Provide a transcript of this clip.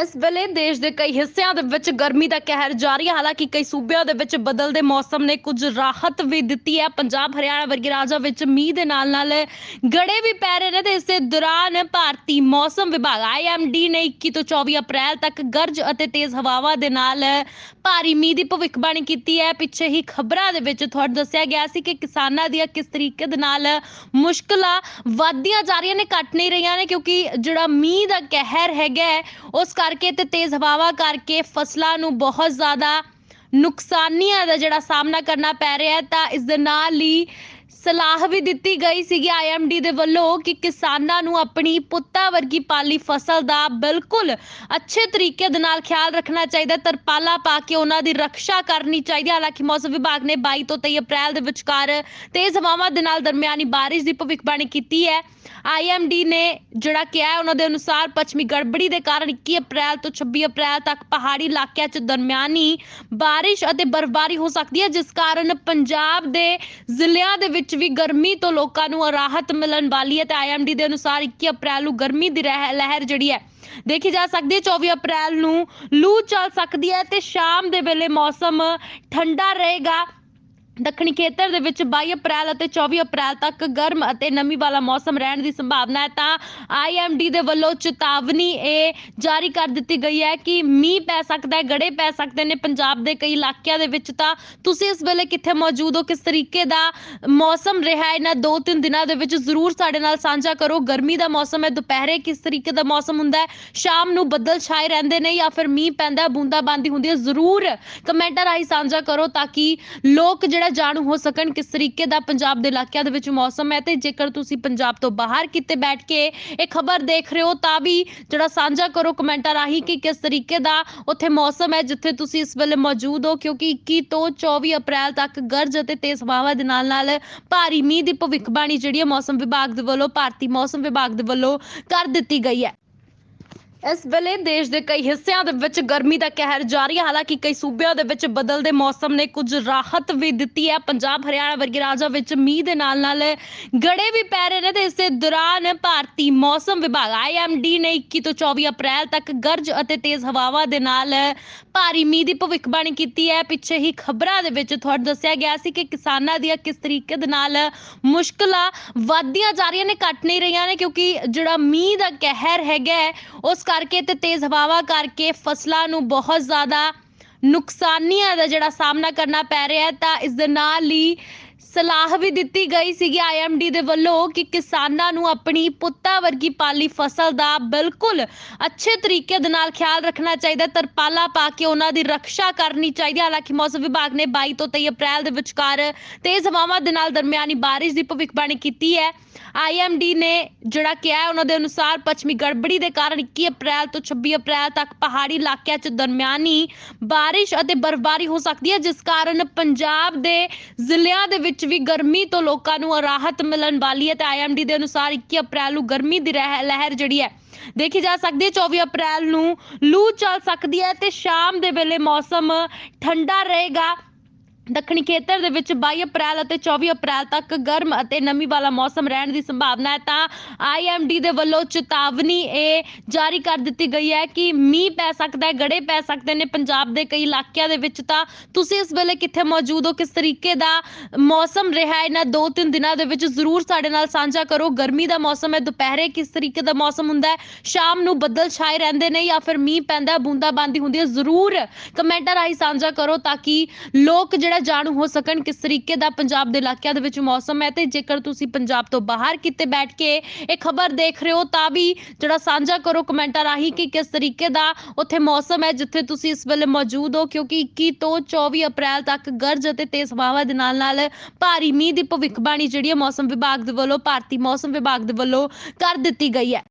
ਇਸ ਵੇਲੇ ਦੇਸ਼ ਦੇ ਕਈ ਹਿੱਸਿਆਂ ਦੇ ਵਿੱਚ ਗਰਮੀ ਦਾ ਕਹਿਰ ਜਾਰੀ ਹੈ ਹਾਲਾਂਕਿ ਕਈ ਸੂਬਿਆਂ ਦੇ ਵਿੱਚ ਬਦਲਦੇ ਮੌਸਮ ਨੇ ਕੁਝ ਰਾਹਤ ਵੀ ਦਿੱਤੀ ਹੈ। ਪੰਜਾਬ ਹਰਿਆਣਾ ਵਰਗੇ ਰਾਜਾਂ ਵਿੱਚ ਮੀਂਹ ਦੇ ਨਾਲ ਨਾਲ ਗੜੇ ਵੀ ਪੈ ਰਹੇ ਨੇ ਤੇ ਇਸੇ ਦੌਰਾਨ ਭਾਰਤੀ ਮੌਸਮ ਵਿਭਾਗ ਆਈਐਮਡੀ ਨੇ 21 ਤੋਂ 24 ਅਪ੍ਰੈਲ ਤੱਕ ਗਰਜ ਅਤੇ ਤੇਜ਼ ਹਵਾਵਾਂ ਦੇ ਨਾਲ ਭਾਰੀ ਮੀਂਹ ਦੀ ਭਵਿੱਖਬਾਣੀ ਕੀਤੀ ਹੈ। ਪਿੱਛੇ ਹੀ ਖਬਰਾਂ ਦੇ ਵਿੱਚ ਤੁਹਾਨੂੰ ਦੱਸਿਆ ਗਿਆ ਸੀ ਕਿ ਕਿਸਾਨਾਂ ਦੀਆਂ ਕਿਸ ਤਰੀਕੇ ਦੇ ਨਾਲ ਮੁਸ਼ਕਲਾਂ ਵਧਦੀਆਂ ਜਾ ਰਹੀਆਂ ਨੇ ਘਟ ਨਹੀਂ ਰਹੀਆਂ ਨੇ ਕਿਉਂਕਿ ਜਿਹੜਾ ਮੀਂਹ ਦਾ ਕਹਿਰ ਹੈਗਾ ਹੈ, ਉਸ ਕਰਕੇ ਤੇ ਤੇਜ਼ ਹਵਾਵਾਂ ਕਰਕੇ ਫਸਲਾਂ ਨੂੰ ਬਹੁਤ ਜ਼ਿਆਦਾ ਨੁਕਸਾਨੀਆਂ ਦਾ ਜਿਹੜਾ ਸਾਹਮਣਾ ਕਰਨਾ ਪੈ ਰਿਹਾ ਤਾਂ ਇਸ ਦੇ ਨਾਲ ਹੀ ਸਲਾਹ ਵੀ ਦਿੱਤੀ ਗਈ ਸੀਗੀ ਆਈਐਮਡੀ ਦੇ ਵੱਲੋਂ ਕਿ ਕਿਸਾਨਾਂ ਨੂੰ ਆਪਣੀ ਪੁੱਤਾਂ ਵਰਗੀ ਪਾਲੀ ਫਸਲ ਦਾ ਬਿਲਕੁਲ ਅੱਛੇ ਤਰੀਕੇ ਦੇ ਨਾਲ ਖਿਆਲ ਰੱਖਣਾ ਚਾਹੀਦਾ ਤਰਪਾਲਾ ਪਾ ਕੇ ਉਹਨਾਂ ਦੀ ਰੱਖਿਆ ਕਰਨੀ ਚਾਹੀਦੀ ਹੈ। ਹਾਲਾਂਕਿ ਮੌਸਮ ਵਿਭਾਗ ਨੇ 22 ਤੋਂ 23 ਅਪ੍ਰੈਲ ਦੇ ਵਿਚਕਾਰ ਤੇਜ਼ ਹਵਾਵਾਂ ਦੇ ਨਾਲ ਦਰਮਿਆਨੀ ਬਾਰਿਸ਼ ਦੀ ਭਵਿੱਖਬਾਣੀ ਕੀਤੀ ਹੈ। ਆਈਐਮਡੀ ਨੇ ਜਿਹੜਾ ਕਿਹਾ ਹੈ, ਉਹਨਾਂ ਦੇ ਅਨੁਸਾਰ ਪੱਛਮੀ ਗੜਬੜੀ ਦੇ ਕਾਰਨ 21 ਅਪ੍ਰੈਲ ਤੋਂ 26 ਅਪ੍ਰੈਲ ਤੱਕ ਪਹਾੜੀ ਇਲਾਕਿਆਂ 'ਚ ਦਰਮਿਆਨੀ ਬਾਰਿਸ਼ ਅਤੇ ਬਰਫ਼ਬਾਰੀ ਹੋ ਸਕਦੀ ਹੈ, ਜਿਸ ਕਾਰਨ ਪੰਜਾਬ ਦੇ ਜ਼ਿਲ੍ਹਿਆਂ ਦੇ ਵਿੱਚ ਵੀ ਗਰਮੀ ਤੋਂ ਲੋਕਾਂ ਨੂੰ ਰਾਹਤ ਮਿਲਣ ਵਾਲੀ ਹੈ ਤੇ ਆਈਐਮਡੀ ਦੇ ਅਨੁਸਾਰ 21 ਅਪ੍ਰੈਲ ਨੂੰ ਗਰਮੀ ਦੀ ਰਹਿ- ਲਹਿਰ ਜਿਹੜੀ ਹੈ, ਦੇਖੀ ਜਾ ਸਕਦੀ ਹੈ। 24 ਅਪ੍ਰੈਲ ਨੂੰ ਲੂ ਚੱਲ ਸਕਦੀ ਹੈ ਤੇ ਸ਼ਾਮ ਦੇ ਵੇਲੇ ਮੌਸਮ ਠੰਡਾ ਰਹੇਗਾ। ਦੱਖਣੀ ਖੇਤਰ ਦੇ ਵਿੱਚ 22 ਅਪ੍ਰੈਲ ਅਤੇ 24 ਅਪ੍ਰੈਲ ਤੱਕ ਗਰਮ ਅਤੇ ਨਮੀ ਵਾਲਾ ਮੌਸਮ ਰਹਿਣ ਦੀ ਸੰਭਾਵਨਾ ਹੈ। ਤਾਂ ਆਈਐਮਡੀ ਦੇ ਵੱਲੋਂ ਚੇਤਾਵਨੀ ਇਹ ਜਾਰੀ ਕਰ ਦਿੱਤੀ ਗਈ ਹੈ ਕਿ ਮੀਂਹ ਪੈ ਸਕਦਾ ਹੈ, ਗੜੇ ਪੈ ਸਕਦੇ ਨੇ ਪੰਜਾਬ ਦੇ ਕਈ ਇਲਾਕਿਆਂ ਦੇ ਵਿੱਚ। ਤਾਂ ਤੁਸੀਂ ਇਸ ਵੇਲੇ ਕਿੱਥੇ ਮੌਜੂਦ ਹੋ? ਕਿਸ ਤਰੀਕੇ ਦਾ ਮੌਸਮ ਰਿਹਾ ਇਹਨਾਂ ਦੋ ਤਿੰਨ ਦਿਨਾਂ ਦੇ ਵਿੱਚ? ਜ਼ਰੂਰ ਸਾਡੇ ਨਾਲ ਸਾਂਝਾ ਕਰੋ। ਗਰਮੀ ਦਾ ਮੌਸਮ ਹੈ, ਦੁਪਹਿਰੇ ਕਿਸ ਤਰੀਕੇ ਦਾ ਮੌਸਮ ਹੁੰਦਾ ਹੈ? ਸ਼ਾਮ ਨੂੰ ਬੱਦਲ ਛਾਏ ਰਹਿੰਦੇ ਨੇ ਜਾਂ ਫਿਰ ਮੀਂਹ ਪੈਂਦਾ ਹੈ ਬੂੰਦਾਬਾਂਦੀ ਹੁੰਦੀ ਹੈ? ਜ਼ਰੂਰ ਕਮੈਂਟਾਂ ਰਾਹੀਂ ਸਾਂਝਾ ਕਰੋ ਤਾਂ ਕਿ ਲੋਕ ਜਿਹੜਾ ਜਾਣੂ ਹੋ ਸਕਣ, ਕਿਸ ਤਰੀਕੇ ਦਾ ਪੰਜਾਬ ਦੇ ਇਲਾਕਿਆਂ ਦੇ ਵਿੱਚ ਮੌਸਮ ਹੈ ਤੇ ਜੇਕਰ ਤੁਸੀਂ ਪੰਜਾਬ ਤੋਂ ਬਾਹਰ ਕਿਤੇ ਬੈਠ ਕੇ ਇਹ ਖਬਰ ਦੇਖ ਰਹੇ ਹੋ, ਤਾਂ ਵੀ ਜਿਹੜਾ ਸਾਂਝਾ ਕਰੋ ਕਮੈਂਟਾਂ ਰਾਹੀਂ ਕਿ ਕਿਸ ਤਰੀਕੇ ਦਾ ਉੱਥੇ ਮੌਸਮ ਹੈ, ਜਿੱਥੇ ਤੁਸੀਂ ਇਸ ਵੇਲੇ ਮੌਜੂਦ ਹੋ, ਕਿਉਂਕਿ 21 ਤੋਂ 24 ਅਪ੍ਰੈਲ ਤੱਕ ਗਰਜ ਅਤੇ ਤੇਜ਼ ਹਵਾਵਾਂ ਦੇ ਨਾਲ ਨਾਲ ਭਾਰੀ ਮੀਂਹ ਦੀ ਭਵਿੱਖਬਾਣੀ ਜਿਹੜੀ ਹੈ ਮੌਸਮ ਵਿਭਾਗ ਦੇ ਵੱਲੋਂ, ਭਾਰਤੀ ਮੌਸਮ ਵਿਭਾਗ ਦੇ ਵੱਲੋਂ ਕਰ ਦਿੱਤੀ ਗਈ ਹੈ। ਇਸ ਵੇਲੇ ਦੇਸ਼ ਦੇ ਕਈ ਹਿੱਸਿਆਂ ਦੇ ਵਿੱਚ ਗਰਮੀ ਦਾ ਕਹਿਰ ਜਾਰੀ ਹੈ ਹਾਲਾਂਕਿ ਕਈ ਸੂਬਿਆਂ ਦੇ ਵਿੱਚ ਬਦਲਦੇ ਮੌਸਮ ਨੇ ਕੁਝ ਰਾਹਤ ਵੀ ਦਿੱਤੀ ਹੈ। ਪੰਜਾਬ ਹਰਿਆਣਾ ਵਰਗੇ ਰਾਜਾਂ ਵਿੱਚ ਮੀਂਹ ਦੇ ਨਾਲ ਨਾਲ ਗੜੇ ਵੀ ਪੈ ਰਹੇ ਨੇ ਤੇ ਇਸੇ ਦੌਰਾਨ ਭਾਰਤੀ ਮੌਸਮ ਵਿਭਾਗ ਆਈਐਮਡੀ ਨੇ 21 ਤੋਂ 24 ਅਪ੍ਰੈਲ ਤੱਕ ਗਰਜ ਅਤੇ ਤੇਜ਼ ਹਵਾਵਾਂ ਦੇ ਨਾਲ ਭਾਰੀ ਮੀਂਹ ਦੀ ਭਵਿੱਖਬਾਣੀ ਕੀਤੀ ਹੈ। ਪਿੱਛੇ ਹੀ ਖਬਰਾਂ ਦੇ ਵਿੱਚ ਤੁਹਾਨੂੰ ਦੱਸਿਆ ਗਿਆ ਸੀ ਕਿ ਕਿਸਾਨਾਂ ਦੀਆਂ ਕਿਸ ਤਰੀਕੇ ਦੇ ਨਾਲ ਮੁਸ਼ਕਲਾਂ ਵਧਦੀਆਂ ਜਾ ਰਹੀਆਂ ਨੇ ਘਟ ਨਹੀਂ ਰਹੀਆਂ ਨੇ ਕਿਉਂਕਿ ਜਿਹੜਾ ਮੀਂਹ ਦਾ ਕਹਿਰ ਹੈਗਾ ਹੈ, ਉਸ ਕਰਕੇ ਤੇ ਤੇਜ਼ ਹਵਾਵਾਂ ਕਰਕੇ ਫਸਲਾਂ ਨੂੰ ਬਹੁਤ ਜ਼ਿਆਦਾ ਨੁਕਸਾਨੀਆਂ ਦਾ ਜਿਹੜਾ ਸਾਹਮਣਾ ਕਰਨਾ ਪੈ ਰਿਹਾ ਤਾਂ ਇਸ ਦੇ ਨਾਲ ਹੀ ਸਲਾਹ ਵੀ ਦਿੱਤੀ ਗਈ ਸੀਗੀ ਆਈਐਮਡੀ ਦੇ ਵੱਲੋਂ ਕਿ ਕਿਸਾਨਾਂ ਨੂੰ ਆਪਣੀ ਪੁੱਤਾਂ ਵਰਗੀ ਪਾਲੀ ਫਸਲ ਦਾ ਬਿਲਕੁਲ ਅੱਛੇ ਤਰੀਕੇ ਦੇ ਨਾਲ ਖਿਆਲ ਰੱਖਣਾ ਚਾਹੀਦਾ ਹੈ, ਪਾ ਕੇ ਉਹਨਾਂ ਦੀ ਰੱਖਿਆ ਕਰਨੀ ਚਾਹੀਦੀ ਹੈ। ਹਾਲਾਂਕਿ ਮੌਸਮ ਵਿਭਾਗ ਨੇ 22 ਤੋਂ 23 ਅਪ੍ਰੈਲ ਦੇ ਵਿਚਕਾਰ ਤੇਜ਼ ਹਵਾਵਾਂ ਦੇ ਨਾਲ ਦਰਮਿਆਨੀ ਬਾਰਿਸ਼ ਦੀ ਭਵਿੱਖਬਾਣੀ ਕੀਤੀ ਹੈ। ਆਈਐਮਡੀ ਨੇ ਜਿਹੜਾ ਕਿਹਾ ਹੈ ਉਹਨਾਂ ਦੇ ਅਨੁਸਾਰ ਪੱਛਮੀ ਗੜਬੜੀ ਦੇ ਕਾਰਨ 21 ਅਪ੍ਰੈਲ ਤੋਂ 26 ਅਪ੍ਰੈਲ ਤੱਕ ਪਹਾੜੀ ਇਲਾਕਿਆਂ 'ਚ ਦਰਮਿਆਨੀ ਬਾਰਿਸ਼ ਅਤੇ ਬਰਫ਼ਬਾਰੀ ਹੋ ਸਕਦੀ ਹੈ ਜਿਸ ਕਾਰਨ ਪੰਜਾਬ ਦੇ ਜ਼ਿਲ੍ਹਿਆਂ ਦੇ ਵਿੱਚ ਵੀ ਗਰਮੀ ਤੋਂ ਲੋਕਾਂ ਨੂੰ ਰਾਹਤ ਮਿਲਣ ਵਾਲੀ ਹੈ ਤੇ ਆਈਐਮਡੀ ਦੇ ਅਨੁਸਾਰ 21 ਅਪ੍ਰੈਲ ਨੂੰ ਗਰਮੀ ਦੀ ਰਹਿ- ਲਹਿਰ ਜਿਹੜੀ ਹੈ, ਦੇਖੀ ਜਾ ਸਕਦੀ ਹੈ। 24 ਅਪ੍ਰੈਲ ਨੂੰ ਲੂ ਚੱਲ ਸਕਦੀ ਹੈ ਤੇ ਸ਼ਾਮ ਦੇ ਵੇਲੇ ਮੌਸਮ ਠੰਡਾ ਰਹੇਗਾ। ਦੱਖਣੀ ਖੇਤਰ ਦੇ ਵਿੱਚ 22 ਅਪ੍ਰੈਲ ਅਤੇ 24 ਅਪ੍ਰੈਲ ਤੱਕ ਗਰਮ ਅਤੇ ਨਮੀ ਵਾਲਾ ਮੌਸਮ ਰਹਿਣ ਦੀ ਸੰਭਾਵਨਾ ਹੈ। ਤਾਂ ਆਈਐਮਡੀ ਦੇ ਵੱਲੋਂ ਚੇਤਾਵਨੀ ਇਹ ਜਾਰੀ ਕਰ ਦਿੱਤੀ ਗਈ ਹੈ ਕਿ ਮੀਂਹ ਪੈ ਸਕਦਾ ਹੈ, ਗੜੇ ਪੈ ਸਕਦੇ ਨੇ ਪੰਜਾਬ ਦੇ ਕਈ ਇਲਾਕਿਆਂ ਦੇ ਵਿੱਚ। ਤਾਂ ਤੁਸੀਂ ਇਸ ਵੇਲੇ ਕਿੱਥੇ ਮੌਜੂਦ ਹੋ? ਕਿਸ ਤਰੀਕੇ ਦਾ ਮੌਸਮ ਰਿਹਾ ਇਹਨਾਂ ਦੋ ਤਿੰਨ ਦਿਨਾਂ ਦੇ ਵਿੱਚ? ਜ਼ਰੂਰ ਸਾਡੇ ਨਾਲ ਸਾਂਝਾ ਕਰੋ। ਗਰਮੀ ਦਾ ਮੌਸਮ ਹੈ, ਦੁਪਹਿਰੇ ਕਿਸ ਤਰੀਕੇ ਦਾ ਮੌਸਮ ਹੁੰਦਾ ਹੈ? ਸ਼ਾਮ ਨੂੰ ਬੱਦਲ ਛਾਏ ਰਹਿੰਦੇ ਨੇ ਜਾਂ ਫਿਰ ਮੀਂਹ ਪੈਂਦਾ ਹੈ ਬੂੰਦਾਬਾਂਦੀ ਹੁੰਦੀ ਹੈ? ਜ਼ਰੂਰ ਕਮੈਂਟਾਂ ਰਾਹੀਂ ਸਾਂਝਾ ਕਰੋ ਤਾਂ ਕਿ ਲੋਕ ਜਿਹੜਾ ਜਾਣੂ ਹੋ ਸਕਣ, ਕਿਸ ਤਰੀਕੇ ਦਾ ਪੰਜਾਬ ਦੇ ਇਲਾਕਿਆਂ ਦੇ ਵਿੱਚ ਮੌਸਮ ਹੈ ਤੇ ਜੇਕਰ ਤੁਸੀਂ ਪੰਜਾਬ ਤੋਂ ਬਾਹਰ ਕਿਤੇ ਬੈਠ ਕੇ ਇਹ ਖਬਰ ਦੇਖ ਰਹੇ ਹੋ, ਤਾਂ ਵੀ ਜਿਹੜਾ ਸਾਂਝਾ ਕਰੋ ਕਮੈਂਟਾਂ ਰਾਹੀਂ ਕਿ ਕਿਸ ਤਰੀਕੇ ਦਾ ਉੱਥੇ ਮੌਸਮ ਹੈ, ਜਿੱਥੇ ਤੁਸੀਂ ਇਸ ਵੇਲੇ ਮੌਜੂਦ ਹੋ, ਕਿਉਂਕਿ 21 ਤੋਂ 24 ਅਪ੍ਰੈਲ ਤੱਕ ਗਰਜ ਅਤੇ ਤੇਜ਼ ਹਵਾਵਾਂ ਦੇ ਨਾਲ ਨਾਲ ਭਾਰੀ ਮੀਂਹ ਦੀ ਭਵਿੱਖਬਾਣੀ ਜਿਹੜੀ ਹੈ ਮੌਸਮ ਵਿਭਾਗ ਦੇ ਵੱਲੋਂ, ਭਾਰਤੀ ਮੌਸਮ ਵਿਭਾਗ ਦੇ ਵੱਲੋਂ ਕਰ ਦਿੱਤੀ ਗਈ ਹੈ।